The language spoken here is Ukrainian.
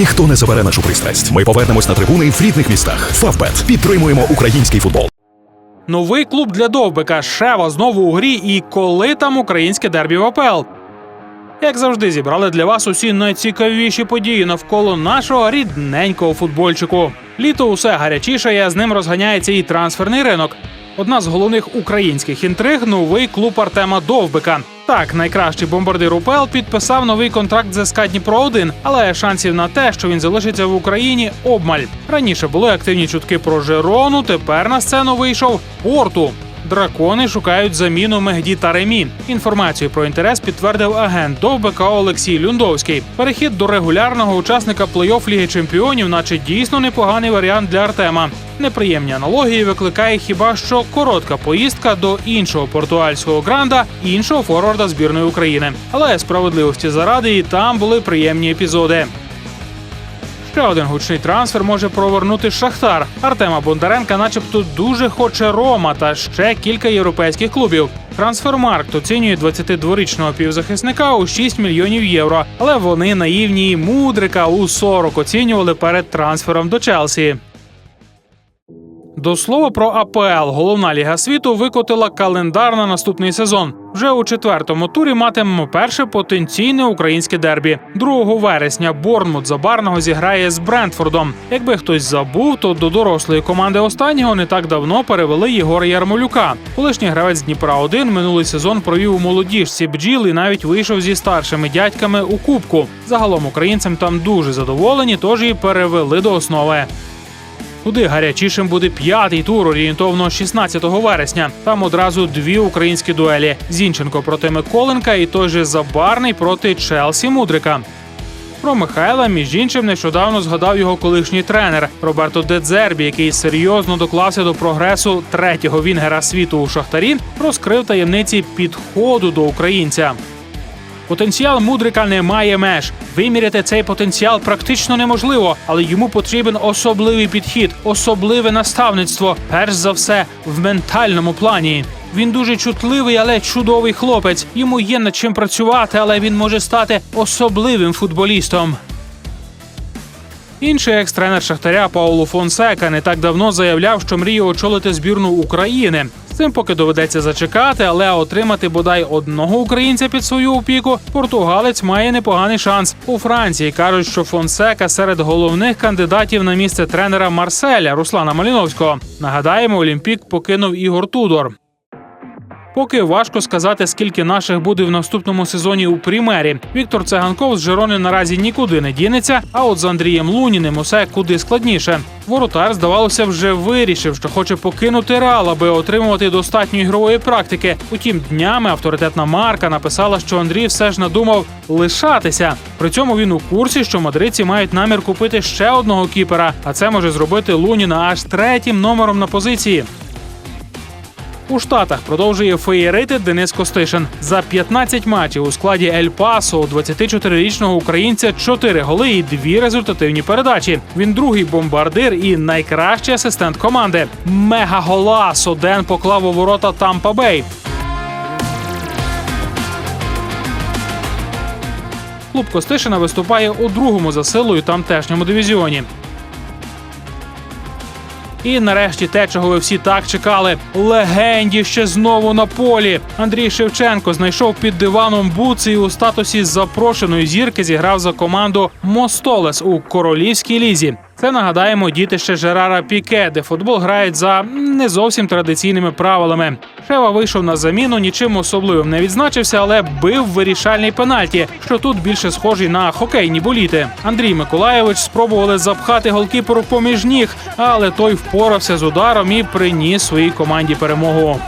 Ніхто не забере нашу пристрасть. Ми повернемось на трибуни в рідних містах. Фавбет підтримуємо український футбол. Новий клуб для Довбика Шева знову у грі. І коли там українське дербі в АПЛ. Як завжди, зібрали для вас усі найцікавіші події навколо нашого рідненького футбольчику. Літо усе гарячішає, з ним розганяється і трансферний ринок. Одна з головних українських інтриг новий клуб Артема Довбика. Так, найкращий бомбардир УПЛ підписав новий контракт з СК Дніпро 1 але шансів на те, що він залишиться в Україні, обмаль. Раніше були активні чутки про Жерону. Тепер на сцену вийшов Порту. Дракони шукають заміну Мегді та Ремі. Інформацію про інтерес підтвердив агент Довбика Олексій Люндовський. Перехід до регулярного учасника плей-офф Ліги Чемпіонів, наче дійсно непоганий варіант для Артема. Неприємні аналогії викликає хіба що коротка поїздка до іншого португальського гранда, іншого форварда збірної України. Але справедливості заради і там були приємні епізоди. Ще один гучний трансфер може провернути Шахтар. Артема Бондаренка, начебто, дуже хоче Рома та ще кілька європейських клубів. Трансфермаркт оцінює 22-річного півзахисника у 6 мільйонів євро. Але вони наївні і мудрика у 40 оцінювали перед трансфером до Челсі. До слова про АПЛ, головна ліга світу викотила календар на наступний сезон. Вже у четвертому турі матимемо перше потенційне українське дербі. 2 вересня Борнмут Забарного зіграє з Брентфордом. Якби хтось забув, то до дорослої команди останнього не так давно перевели Єгора Ярмолюка. Колишній гравець Дніпра 1 минулий сезон провів у молодіжці бджіл і навіть вийшов зі старшими дядьками у кубку. Загалом українцям там дуже задоволені, тож і перевели до основи. Куди гарячішим буде п'ятий тур орієнтовно 16 вересня. Там одразу дві українські дуелі: Зінченко проти Миколенка і той же Забарний проти Челсі Мудрика. Про Михайла, між іншим, нещодавно згадав його колишній тренер Роберто Дедзербі, який серйозно доклався до прогресу третього вінгера світу у Шахтарі, розкрив таємниці підходу до українця. Потенціал мудрика не має меж. Виміряти цей потенціал практично неможливо, але йому потрібен особливий підхід, особливе наставництво. Перш за все, в ментальному плані. Він дуже чутливий, але чудовий хлопець. Йому є над чим працювати, але він може стати особливим футболістом. Інший екс-тренер Шахтаря Пауло Фонсека не так давно заявляв, що мріє очолити збірну України. З цим поки доведеться зачекати, але отримати бодай одного українця під свою опіку португалець має непоганий шанс. У Франції кажуть, що Фонсека серед головних кандидатів на місце тренера Марселя Руслана Маліновського. Нагадаємо, Олімпік покинув Ігор Тудор. Поки важко сказати, скільки наших буде в наступному сезоні у примері. Віктор Цеганков з Жерони наразі нікуди не дінеться. А от з Андрієм Луніним усе куди складніше. Воротар, здавалося, вже вирішив, що хоче покинути Реал, аби отримувати достатньо ігрової практики. Утім, днями авторитетна марка написала, що Андрій все ж надумав лишатися. При цьому він у курсі, що мадридці мають намір купити ще одного кіпера, а це може зробити Луніна аж третім номером на позиції. У Штатах продовжує феєрити Денис Костишин. За 15 матчів у складі Ель Пасо у 24-річного українця 4 голи і 2 результативні передачі. Він другий бомбардир і найкращий асистент команди. Мегагола Соден поклав у ворота Тампа Бей. Клуб Костишина виступає у другому за силою тамтешньому дивізіоні. І нарешті те, чого ви всі так чекали. Легенді ще знову на полі. Андрій Шевченко знайшов під диваном буци і у статусі запрошеної зірки зіграв за команду Мостолес у королівській лізі. Це нагадаємо дітище Жерара Піке, де футбол грають за не зовсім традиційними правилами. Шева вийшов на заміну, нічим особливим не відзначився, але бив вирішальний пенальті, що тут більше схожий на хокейні боліти. Андрій Миколаєвич спробували запхати голкіперу поміж ніг, але той впорався з ударом і приніс своїй команді перемогу.